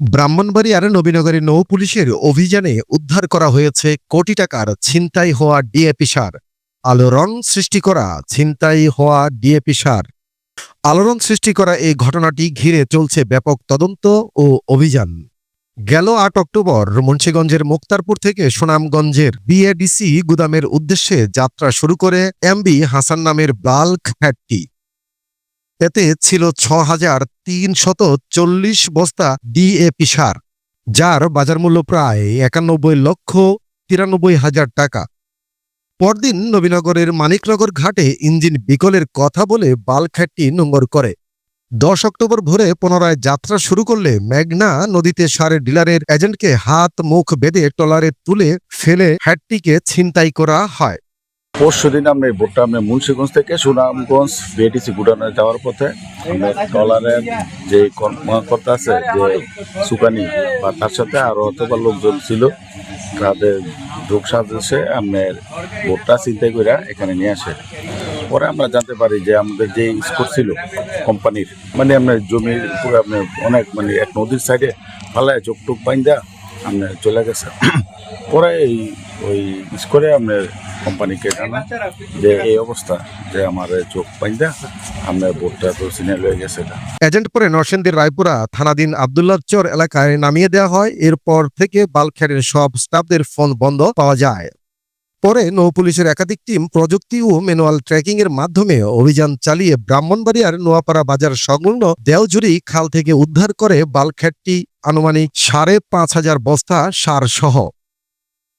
ব্রাহ্মণবাড়িয়ার নবীনগরে নৌ পুলিশের অভিযানে উদ্ধার করা হয়েছে কোটি টাকার ছিনতাই হওয়া ডিএপি সার। আলোড়ন সৃষ্টি করা ছিনতাই হওয়া ডিএপি সার। আলোড়ন সৃষ্টি করা এই ঘটনাটি ঘিরে চলছে ব্যাপক তদন্ত ও অভিযান। গেল আট অক্টোবর মুন্সীগঞ্জের মুক্তারপুর থেকে সুনামগঞ্জের বিএডিসি গুদামের উদ্দেশ্যে যাত্রা শুরু করে এমবি হাসান নামের বাল্ক ফ্যাটটি এতে ছিল ছ হাজার তিনশত চল্লিশ বস্তা ডিএপি সার, যার বাজার মূল্য প্রায় একানব্বই লক্ষ তিরানব্বই হাজার টাকা। পরদিন নবীনগরের মানিকনগর ঘাটে ইঞ্জিন বিকলের কথা বলে বালখ্যাটটি নোঙ্গর করে। দশ অক্টোবর ভোরে পুনরায় যাত্রা শুরু করলে মেঘনা নদীতে সারের ডিলারের এজেন্টকে হাত মুখ বেঁধে ট্রলারে তুলে ফেলে হ্যাটটিকে ছিনতাই করা হয়। পরশু দিন আমি ভোটটা আমি মুন্সিগঞ্জ থেকে সুনামগঞ্জ বিএটিসি গুডানে যাওয়ার পথে আমি ট্রলারের যে কর্মকর্তা আছে, যে সুকানি বা তার সাথে আরও অথবা লোকজন ছিল, তাদের যোগ সাজেছে আপনার ভোটটা চিন্তাই করে এখানে নিয়ে আসে। পরে আমরা জানতে পারি যে আমাদের যে স্কোর ছিল কোম্পানির মানে আপনার জমির উপরে আপনার অনেক মানে এক নদীর সাইডে ফালায় চোখ টুক বাইন্দা আপনার চলে গেছে। পরে এই, ওই স্কোরে আপনার কোম্পানিকে জানা যে এই অবস্থা, যে আমার চোখ পাইন্দা আপনার বোর্ডটা তো সিনে লয়ে গেছে এজেন্ট পরে নরসিংদীর রায়পুরা থানাধীন আবদুল্লাহ চর এলাকায় নামিয়ে দেওয়া হয়। এরপর থেকে বালখ্যাটের সব স্টাফদের ফোন বন্ধ পাওয়া যায়। পরে নৌ পুলিশের একাধিক টিম প্রযুক্তি ও ম্যানুয়াল ট্র্যাকিং এর মাধ্যমে অভিযান চালিয়ে ব্রাহ্মণবাড়িয়ার নোয়াপাড়া বাজার সংলগ্ন দেওজুরি খাল থেকে উদ্ধার করে বালখ্যাটটি আনুমানিক সাড়ে পাঁচ হাজার বস্তা সার সহ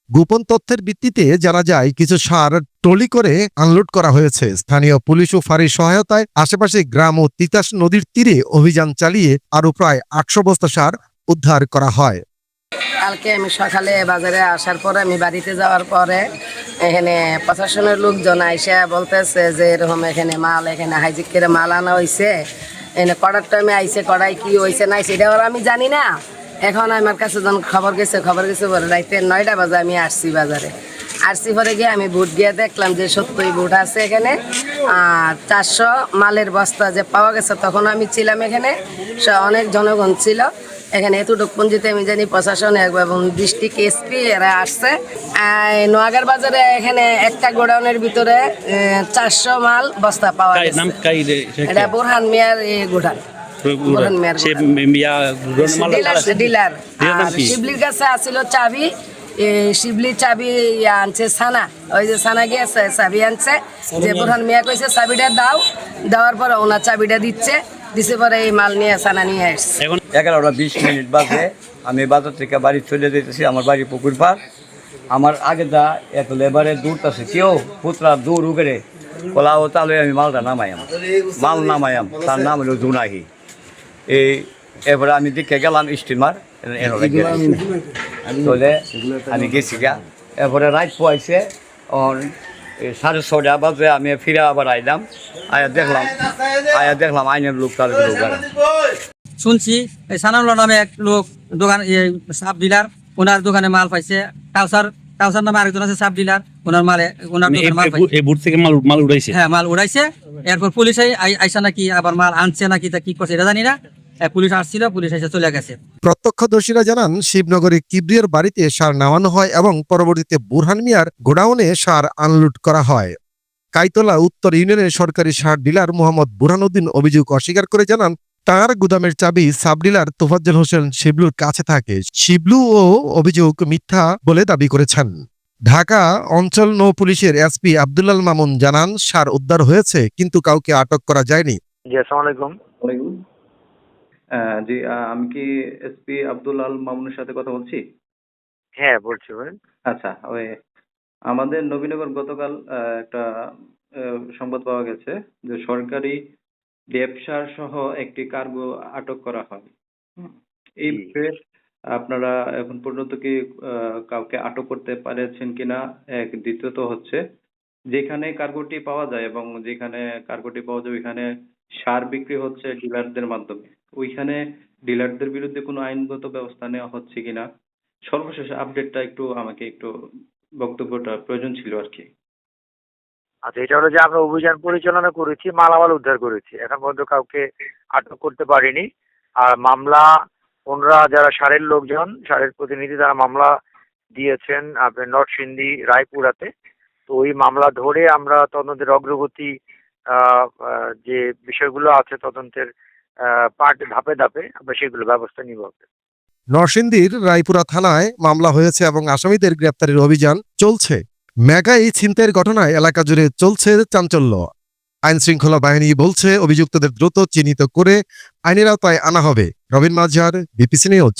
গোপন তথ্যের ভিত্তিতে জানা যায়, কিছু সার ট্রলি করে আনলোড করা হয়েছে। স্থানীয় পুলিশ ও ফাঁড়ির সহায়তায় আশেপাশে গ্রাম ও তিতাস নদীর তীরে অভিযান চালিয়ে আরও প্রায় আটশো বস্তা সার উদ্ধার করা হয়। কালকে আমি সকালে বাজারে আসার পরে আমি বাড়িতে যাওয়ার পরে এখানে প্রশাসনের লোকজন আইসা বলতেছে যে এরকম এখানে মাল, এখানে হাইজিক করে মাল আনা হয়েছে এখানে কড়ার টাইমে আইসে কড়াই কি হয়েছে না সেটা আমি জানি না। এখন আমার কাছে যখন খবর গেছে খবর গেছে বলে রাইতে নয়টা বাজে আমি আসছি বাজারে। আসছি পরে গিয়ে আমি বুট গিয়ে দেখলাম যে সত্যই বুট আছে এখানে। আর চারশো মালের বস্তা যে পাওয়া গেছে তখন আমি ছিলাম এখানে। সে অনেক জনগণ ছিল। এখানে এতটুক পুঞ্জিতে আমি জানি প্রশাসন এবং ডিস্ট্রিক্ট এসপি এরা আসছে। নোয়াগার বাজারে এখানে একটা গোডাউনের ভিতরে চারশো মাল বস্তা পাওয়া গেছে। এটা বোরহান মিয়ার এই গোডাউন। সে মিয়া ডিলার? শিবলির কাছে চাবি। এ, শিবলির চাবি আনছে সানা। ওই যে সানা গিয়েছে চাবি আনছে। যে বোরহান মিয়া। কইছে চাবিটা দাও। দেওয়ার পরে ওনার চাবিটা দিচ্ছে। দিছে পরে এই মাল নিয়ে সানা নিয়ে আসছে। এগারোটা বিশ মিনিট বাজে। আমি বাজার থেকে বাড়ি চলে যেতেছি আমার বাড়ি পুকুর পার আমার আগে দা এত লেবারে দূর আছে কেউ পুতরা দূর উগরে। কলা ও তাহলে আমি মালটা নামাইয়াম মাল নামাইয়াম তার নাম হলো জুনাহি। এই এবারে আমি দেখে গেলাম স্টিমার চলে আমি গেছি গা। এরপরে রাত পোয়াইছে সাড়ে ছটা বাজে আমি ফিরে আবার আইলাম। আয়া দেখলাম আয়া দেখলাম আইনের লোক তার শুনছি এই সানাউল্লাহ নামে এক লোক দোকান সাব ডিলার ওনার দোকানে মাল পাইছে। কাউসার কাউসার নামে আরেকজন আছে সাব ডিলার ওনার মালে ওনার মানে মাল এই বুট থেকে মাল মাল উড়াইছে? হ্যাঁ মাল উড়াইছে। এরপর পুলিশ আই- আই- আইসা নাকি আবার মাল আনছে নাকি তা কি করছে এটা জানি না। পুলিশ আসছিল পুলিশ এসে চলে গেছে। প্রত্যক্ষদর্শীরা জানান শিবনগরে কিবরিয়ার বাড়িতে সার নামানো হয় এবং পরবর্তীতে বুরহান মিয়ার গোডাউনে সার আনলোড করা হয়। কাইতলা উত্তর ইউনিয়নের সরকারি সার ডিলার মোহাম্মদ বুরহানুদ্দিন অভিযোগ অস্বীকার করে জানান তার গুদামের চাবি সাব ডিলার তোফাজ্জল হোসেন শিবলুর কাছে থাকে। শিবলু ও অভিযোগ মিথ্যা বলে দাবি করেছেন। ঢাকা অঞ্চল নৌ পুলিশের এসপি আব্দুল্লাল মামুন জানান সার উদ্ধার হয়েছে কিন্তু কাউকে আটক করা যায়নি। জি আসসালামু আলাইকুম। আহ, জি আহ, আমি কি এসপি আব্দুল আল মামুনের সাথে কথা বলছি? হ্যাঁ বলছি বলেন। আচ্ছা ওই আমাদের নবীনগর গতকাল একটা আহ, সংবাদ পাওয়া গেছে যে সরকারি ব্যবসার সহ একটি কার্গো আটক করা হয়। এই আপনারা এখন পর্যন্ত কি কাউকে আটক করতে পারেছেন কিনা? এক দ্বিতীয়ত হচ্ছে যেখানে কার্গোটি পাওয়া যায় এবং যেখানে কার্গোটি পাওয়া যায় ওইখানে সার বিক্রি হচ্ছে ডিলারদের মাধ্যমে। ওইখানে ডিলারদের বিরুদ্ধে কোনো আইনগত ব্যবস্থা নেওয়া হচ্ছে কিনা? সর্বশেষ আপডেটটা একটু আমাকে একটু বক্তব্যটা প্রয়োজন ছিল আর কি। আচ্ছা এটা হলো যে আমরা অভিযান পরিচালনা করেছি, মালামাল উদ্ধার করেছি। এখন পর্যন্ত কাউকে আটক করতে পারিনি। আর মামলা, ওনারা যারা সারের লোকজন, সারের প্রতিনিধি তারা মামলা দিয়েছেন আপনার নরসিংদী, রায়পুরাতে। তো ওই মামলা ধরে আমরা তদন্তের অগ্রগতি যে বিষয়গুলো আছে তদন্তের পার্ট ধাপে ধাপে আমরা সেগুলো ব্যবস্থা নিব। নরসিংদীর রায়পুরা থানায় মামলা হয়েছে এবং আসামিদের গ্রেপ্তারের অভিযান চলছে। মেগা এই ছিনতাইয়ের ঘটনায় এলাকা জুড়ে চলছে চাঞ্চল্য। আইন শৃঙ্খলা বাহিনী বলছে, অভিযুক্তদের দ্রুত চিহ্নিত করে আইনের আওতায় আনা হবে। রবিন মাঝার বিপিসি নিউজ।